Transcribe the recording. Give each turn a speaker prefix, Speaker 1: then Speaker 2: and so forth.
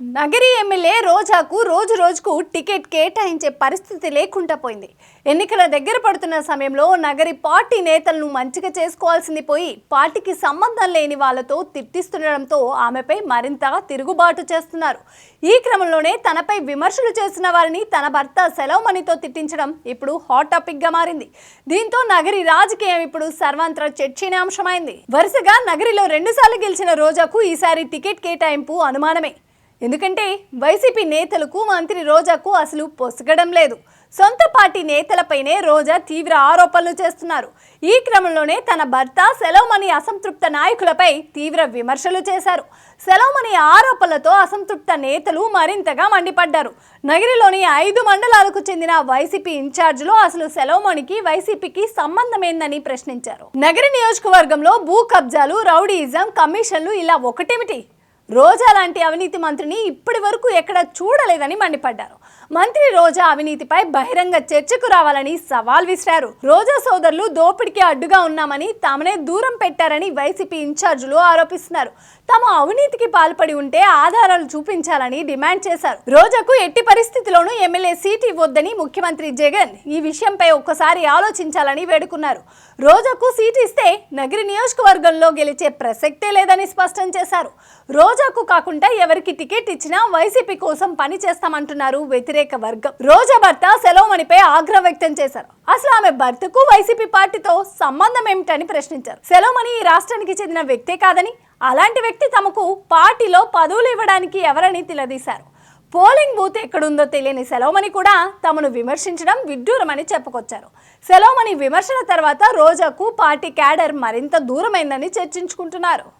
Speaker 1: Nagari MLA రోజాకు రోజు రోజుకు ticket కేటాయించే పరిస్థితి లేకుండా పోయింది. ఎన్నికల దగ్గర పడుతున్న సమయంలో నగరి పార్టీ నేతలను మంచిగా చేసుకోవాల్సింది పోయి పార్టీకి సంబంధం లేని వాళ్ళతో తిట్టిస్తుండడంతో ఆమెపై మరింత తిరుగుబాటు చేస్తున్నారు. ఈ క్రమంలోనే తనపై విమర్శలు చేస్తున్న వారిని తన భర్త సెలవుమణితో తిట్టించడం ఇప్పుడు హాట్ టాపిక్గా మారింది. దీంతో నగరి రాజకీయం ఇప్పుడు సర్వంత్ర చర్చనీయాంశమైంది. వరుసగా నగరిలో రెండుసార్లు గెలిచిన రోజాకు ఈసారి టికెట్ కేటాయింపు అనుమానమే. ఎందుకంటే వైసీపీ నేతలకు మంత్రి రోజాకు అసలు పొసగడం లేదు. సొంత పార్టీ నేతలపైనే రోజా తీవ్ర ఆరోపణలు చేస్తున్నారు. ఈ క్రమంలోనే తన భర్త సెలవుమణి అసంతృప్త నాయకులపై తీవ్ర విమర్శలు చేశారు. సెలవుమణి ఆరోపణలతో అసంతృప్త నేతలు మరింతగా మండిపడ్డారు. నగరిలోని ఐదు మండలాలకు చెందిన వైసీపీ ఇన్ఛార్జిలో అసలు సెలవుమణికి వైసీపీకి సంబంధమేందని ప్రశ్నించారు. నగరి నియోజకవర్గంలో భూ కబ్జాలు రౌడీయిజం కమిషన్లు ఇలా ఒకటేమిటి? రోజా లాంటి అవినీతి మంత్రిని ఇప్పటి వరకు ఎక్కడ చూడలేదని మండిపడ్డారు. మంత్రి రోజా అవినీతిపై బహిరంగ చర్చకు రావాలని సవాల్ విసిరారు. రోజా సోదరులు దోపిడికి అడ్డుగా ఉన్నామని తామనే దూరం పెట్టారని వైసీపీ ఇన్ఛార్జీలు ఆరోపిస్తున్నారు. తాము అవినీతికి పాల్పడి ఉంటే ఆధారాలు చూపించాలని డిమాండ్ చేశారు. రోజాకు ఎట్టి పరిస్థితిలోనూ ఎమ్మెల్యే సీట్ ఇవ్వొద్దని ముఖ్యమంత్రి జగన్ ఈ విషయంపై ఒక్కసారి ఆలోచించాలని వేడుకున్నారు. రోజాకు సీట్ ఇస్తే నగరి నియోజకవర్గంలో గెలిచే ప్రసక్తే లేదని స్పష్టం చేశారు. రోజాకు కాకుండా ఎవరికి టికెట్ ఇచ్చినా వైసీపీ కోసం పని చేస్తామంటున్నారు వ్యతిరేక వర్గం. రోజా భర్త సెలవుమణిపై ఆగ్రహం వ్యక్తం చేశారు. అసలు ఆమె భర్తకు వైసీపీ పార్టీతో సంబంధం ఏమిటని ప్రశ్నించారు. సెలవుమణి ఈ రాష్ట్రానికి చెందిన వ్యక్తే కాదని అలాంటి వ్యక్తి తమకు పార్టీలో పదవులు ఇవ్వడానికి ఎవరని నిలదీశారు పోలింగ్ బూత్ ఎక్కడుందో తెలియని సెలవుమణి కూడా తమను విమర్శించడం విడ్డూరమని చెప్పుకొచ్చారు. సెలవుమణి విమర్శల తర్వాత రోజాకు పార్టీ క్యాడర్ మరింత దూరమైందని చర్చించుకుంటున్నారు.